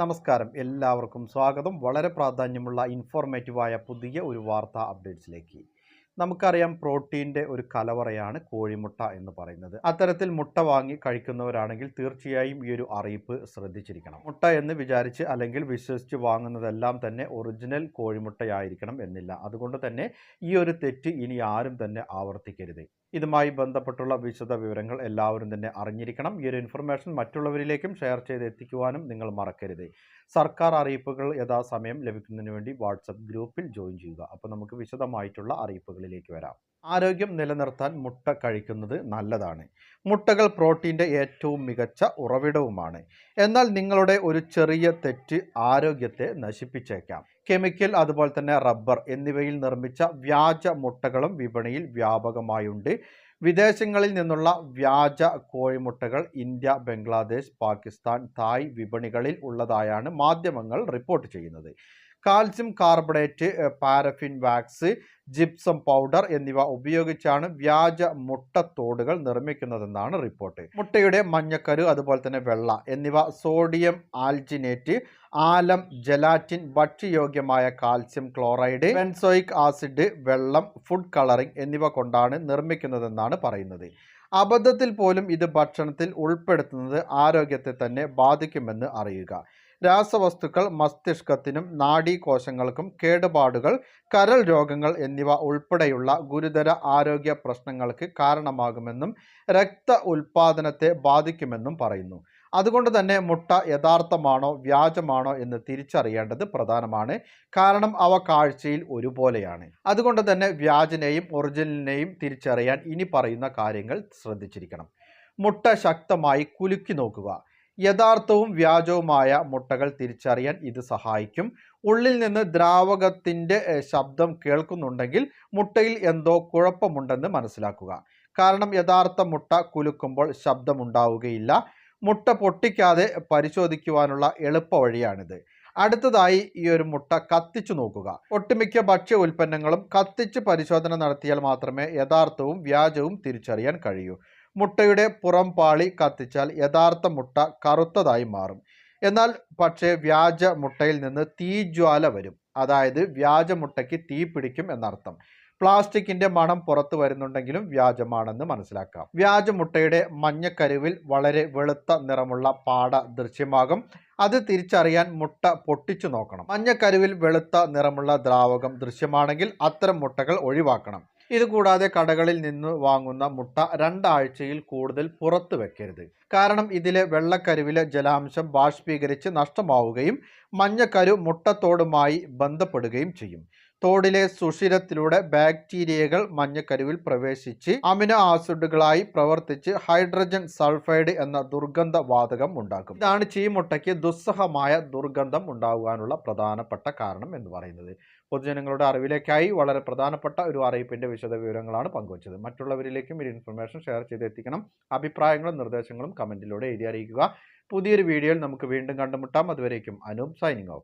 നമസ്കാരം. എല്ലാവർക്കും സ്വാഗതം. വളരെ പ്രാധാന്യമുള്ള ഇൻഫോർമേറ്റീവായ പുതിയ ഒരു വാർത്താ അപ്ഡേറ്റ്സിലേക്ക് നമുക്കറിയാം പ്രോട്ടീന്റെ ഒരു കലവറയാണ് കോഴിമുട്ട എന്ന് പറയുന്നത്. അത്തരത്തിൽ മുട്ട വാങ്ങി കഴിക്കുന്നവരാണെങ്കിൽ തീർച്ചയായും ഈ ഒരു അറിയിപ്പ് ശ്രദ്ധിച്ചിരിക്കണം. മുട്ട എന്ന് വിചാരിച്ച് അല്ലെങ്കിൽ വിശ്വസിച്ച് വാങ്ങുന്നതെല്ലാം തന്നെ ഒറിജിനൽ കോഴിമുട്ടയായിരിക്കണം എന്നില്ല. അതുകൊണ്ട് തന്നെ ഈ ഒരു തെറ്റ് ഇനി ആരും തന്നെ ആവർത്തിക്കരുത്. ഇതുമായി ബന്ധപ്പെട്ടുള്ള വിശദ വിവരങ്ങൾ എല്ലാവരും തന്നെ അറിഞ്ഞിരിക്കണം. ഈ ഒരു ഇൻഫർമേഷൻ മറ്റുള്ളവരിലേക്കും ഷെയർ ചെയ്ത് എത്തിക്കുവാനും നിങ്ങൾ മറക്കരുത്. സർക്കാർ അറിയിപ്പുകൾ യഥാസമയം ലഭിക്കുന്നതിന് വേണ്ടി വാട്സപ്പ് ഗ്രൂപ്പിൽ ജോയിൻ ചെയ്യുക. അപ്പോൾ നമുക്ക് വിശദമായിട്ടുള്ള അറിയിപ്പുകളിലേക്ക് വരാം. ആരോഗ്യം നിലനിർത്താൻ മുട്ട കഴിക്കുന്നത് നല്ലതാണ്. മുട്ടകൾ പ്രോട്ടീന്റെ ഏറ്റവും മികച്ച ഉറവിടവുമാണ്. എന്നാൽ നിങ്ങളുടെ ഒരു ചെറിയ തെറ്റ് ആരോഗ്യത്തെ നശിപ്പിച്ചേക്കാം. കെമിക്കൽ അതുപോലെ തന്നെ റബ്ബർ എന്നിവയിൽ നിർമ്മിച്ച വ്യാജ മുട്ടകളും വിപണിയിൽ വ്യാപകമായുണ്ട്. വിദേശങ്ങളിൽ നിന്നുള്ള വ്യാജ കോഴിമുട്ടകൾ ഇന്ത്യ ബംഗ്ലാദേശ് പാകിസ്ഥാൻ തായ് വിപണികളിൽ ഉള്ളതായാണ് മാധ്യമങ്ങൾ റിപ്പോർട്ട് ചെയ്യുന്നത്. Calcium carbonate paraffin wax gypsum powder എന്നിവ ഉപയോഗിച്ചാണ് വ്യാജ മുട്ടത്തോടുകൾ നിർമ്മിക്കുന്നതെന്നാണ് റിപ്പോർട്ട്. മുട്ടയുടെ മഞ്ഞക്കരു അതുപോലെ തന്നെ വെള്ള എന്നിവ സോഡിയം ആൽജിനേറ്റ് ആലം ജലാറ്റിൻ ഭക്ഷ്യയോഗ്യമായ കാൽസ്യം ക്ലോറൈഡ് ബെൻസോയിക് ആസിഡ് വെള്ളം ഫുഡ് കളറിംഗ് എന്നിവ കൊണ്ടാണ് നിർമ്മിക്കുന്നതെന്നാണ് പറയുന്നത്. അബദ്ധത്തിൽ പോലും ഇത് ഭക്ഷണത്തിൽ ഉൾപ്പെടുത്തുന്നത് ആരോഗ്യത്തെ തന്നെ ബാധിക്കുമെന്ന് അറിയുക. രാസവസ്തുക്കൾ മസ്തിഷ്കത്തിനും നാഡീകോശങ്ങൾക്കും കേടുപാടുകൾ കരൾ രോഗങ്ങൾ എന്നിവ ഉൾപ്പെടെയുള്ള ഗുരുതര ആരോഗ്യ പ്രശ്നങ്ങൾക്ക് കാരണമാകുമെന്നും രക്ത ഉൽപാദനത്തെ ബാധിക്കുമെന്നും പറയുന്നു. അതുകൊണ്ട് തന്നെ മുട്ട യഥാർത്ഥമാണോ വ്യാജമാണോ എന്ന് തിരിച്ചറിയേണ്ടത് പ്രധാനമാണ്. കാരണം അവ കാഴ്ചയിൽ ഒരുപോലെയാണ്. അതുകൊണ്ട് തന്നെ വ്യാജനെയും ഒറിജിനലിനെയും തിരിച്ചറിയാൻ ഇനി പറയുന്ന കാര്യങ്ങൾ ശ്രദ്ധിച്ചിരിക്കണം. മുട്ട ശക്തമായി കുലുക്കി നോക്കുക. യഥാർത്ഥവും വ്യാജവുമായ മുട്ടകൾ തിരിച്ചറിയാൻ ഇത് സഹായിക്കും. ഉള്ളിൽ നിന്ന് ദ്രാവകത്തിന്റെ ശബ്ദം കേൾക്കുന്നുണ്ടെങ്കിൽ മുട്ടയിൽ എന്തോ കുഴപ്പമുണ്ടെന്ന് മനസ്സിലാക്കുക. കാരണം യഥാർത്ഥ മുട്ട കുലുക്കുമ്പോൾ ശബ്ദമുണ്ടാവുകയില്ല. മുട്ട പൊട്ടിക്കാതെ പരിശോധിക്കുവാനുള്ള എളുപ്പ വഴിയാണിത്. അടുത്തതായി ഈ ഒരു മുട്ട കത്തിച്ചു നോക്കുക. ഒട്ടുമിക്ക ഭക്ഷ്യ ഉൽപ്പന്നങ്ങളും കത്തിച്ച് പരിശോധന നടത്തിയാൽ മാത്രമേ യഥാർത്ഥവും വ്യാജവും തിരിച്ചറിയാൻ കഴിയൂ. മുട്ടയുടെ പുറം പാളി കത്തിച്ചാൽ യഥാർത്ഥ മുട്ട കറുത്തതായി മാറും. എന്നാൽ പക്ഷേ വ്യാജ മുട്ടയിൽ നിന്ന് തീജ്വാല വരും. അതായത് വ്യാജ മുട്ടയ്ക്ക് തീ പിടിക്കും എന്നർത്ഥം. പ്ലാസ്റ്റിക്കിന്റെ മണം പുറത്തു വരുന്നുണ്ടെങ്കിലും വ്യാജമാണെന്ന് മനസ്സിലാക്കാം. വ്യാജ മുട്ടയുടെ മഞ്ഞക്കരുവിൽ വളരെ വെളുത്ത നിറമുള്ള പാട ദൃശ്യമാകും. അത് തിരിച്ചറിയാൻ മുട്ട പൊട്ടിച്ചു നോക്കണം. മഞ്ഞക്കരുവിൽ വെളുത്ത നിറമുള്ള ദ്രാവകം ദൃശ്യമാണെങ്കിൽ അത്തരം മുട്ടകൾ ഒഴിവാക്കണം. ഇതുകൂടാതെ കടകളിൽ നിന്ന് വാങ്ങുന്ന മുട്ട രണ്ടാഴ്ചയിൽ കൂടുതൽ പുറത്തു വെക്കരുത്. കാരണം ഇതിലെ വെള്ളക്കരുവിലെ ജലാംശം ബാഷ്പീകരിച്ച് നഷ്ടമാവുകയും മഞ്ഞക്കരു മുട്ടത്തോടുമായി ബന്ധപ്പെടുകയും ചെയ്യും. തോടിലെ സുഷിരത്തിലൂടെ ബാക്ടീരിയകൾ മഞ്ഞക്കരുവിൽ പ്രവേശിച്ച് അമിനോ ആസിഡുകളായി പ്രവർത്തിച്ച് ഹൈഡ്രജൻ സൾഫൈഡ് എന്ന ദുർഗന്ധ വാതകം ഉണ്ടാക്കും. ഇതാണ് ചീമുട്ടയ്ക്ക് ദുസ്സഹമായ ദുർഗന്ധം ഉണ്ടാകാനുള്ള പ്രധാനപ്പെട്ട കാരണം എന്ന് പറയുന്നത്. പൊതുജനങ്ങളുടെ അറിവിലേക്കായി വളരെ പ്രധാനപ്പെട്ട ഒരു അറിയിപ്പിന്റെ വിശദ വിവരങ്ങളാണ് പങ്കുവച്ചത്. മറ്റുള്ളവരിലേക്കും ഈ ഇൻഫർമേഷൻ ഷെയർ ചെയ്ത് എത്തിക്കണം അഭിപ്രായങ്ങളും നിർദ്ദേശങ്ങളും കമന്റിലൂടെ എഴുതി അറിയിക്കുക. പുതിയൊരു വീഡിയോയിൽ നമുക്ക് വീണ്ടും കണ്ടുമുട്ടാം. അതുവരേക്കും അനൂപ് സൈനിങ് ഓഫ്.